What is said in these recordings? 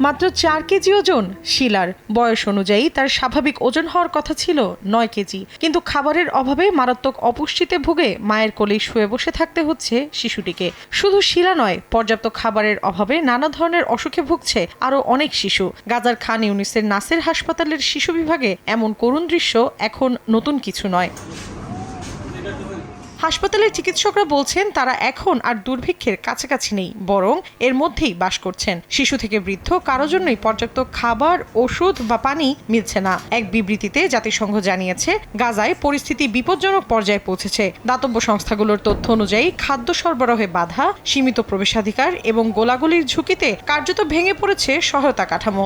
মাত্র চার কেজি ওজন শিলার। বয়স অনুযায়ী তার স্বাভাবিক ওজন হওয়ার কথা ছিল নয় কেজি। কিন্তু খাবারের অভাবে মারাত্মক অপুষ্টিতে ভুগে মায়ের কোলেই শুয়ে বসে থাকতে হচ্ছে শিশুটিকে। শুধু শিলা নয়, পর্যাপ্ত খাবারের অভাবে নানা ধরনের অসুখে ভুগছে আরও অনেক শিশু। গাজার খান ইউনিসের নাসের হাসপাতালের শিশু বিভাগে এমন করুণ দৃশ্য এখন নতুন কিছু নয়। হাসপাতালের চিকিৎসকরা বলছেন, তারা এখন আর দুর্ভিক্ষের কাছাকাছি নেই, বরং এর মধ্যেই বাস করছেন। শিশু থেকে বৃদ্ধ, কারও জন্যই পর্যাপ্ত খাবার, ওষুধ বা পানি মিলছে না। এক বিবৃতিতে জাতিসংঘ জানিয়েছে, গাজায় পরিস্থিতি বিপজ্জনক পর্যায়ে পৌঁছেছে। দাতব্য সংস্থাগুলোর তথ্য অনুযায়ী, খাদ্য সরবরাহে বাধা, সীমিত প্রবেশাধিকার এবং গোলাগুলির ঝুঁকিতে কার্যত ভেঙে পড়েছে সহায়তা কাঠামো।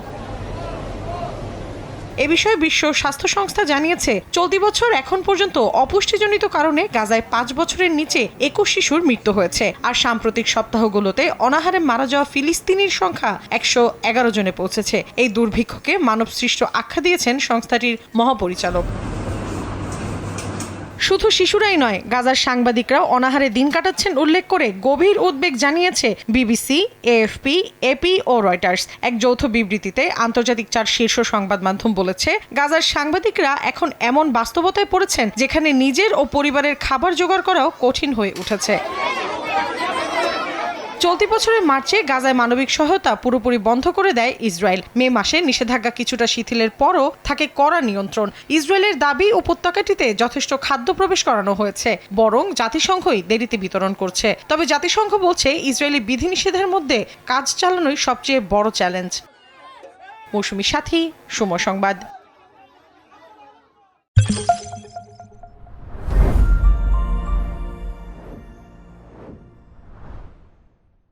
এ বিষয়ে বিশ্ব স্বাস্থ্য সংস্থা জানিয়েছে, চলতি বছর এখন পর্যন্ত অপুষ্টিজনিত কারণে গাজায় পাঁচ বছরের নিচে একুশ শিশুর মৃত্যু হয়েছে। আর সাম্প্রতিক সপ্তাহগুলোতে অনাহারে মারা যাওয়া ফিলিস্তিনির সংখ্যা একশো এগারো জনে পৌঁছেছে। এই দুর্ভিক্ষকে মানবসৃষ্ট আখ্যা দিয়েছেন সংস্থাটির মহাপরিচালক। শুধু শিশুরাই নয়, গাজার সাংবাদিকরাও অনাহারে দিন কাটাচ্ছেন উল্লেখ করে গভীর উদ্বেগ জানিয়েছে বিবিসি, এএফপি, এপি ও রয়টার্স। এক যৌথ বিবৃতিতে আন্তর্জাতিক চার শীর্ষ সংবাদ মাধ্যম বলেছে, গাজার সাংবাদিকরা এখন এমন বাস্তবতায় পড়েছেন যেখানে নিজের ও পরিবারের খাবার জোগাড় করাও কঠিন হয়ে উঠেছে। চলতি বছরের মার্চে গাজায় মানবিক সহায়তা পুরোপুরি বন্ধ করে দেয় ইসরায়েল। মে মাসে নিষেধাজ্ঞা কিছুটা শিথিলের পরও থাকে কড়া নিয়ন্ত্রণ। ইসরায়েলের দাবি, উপত্যকাটিতে যথেষ্ট খাদ্য প্রবেশ করানো হয়েছে, বরং জাতিসংঘই দেরিতে বিতরণ করছে। তবে জাতিসংঘ বলছে, ইসরায়েলি বিধিনিষেধের মধ্যে কাজ চালানোই সবচেয়ে বড় চ্যালেঞ্জ। মৌসুমী সাথী, সময় সংবাদ।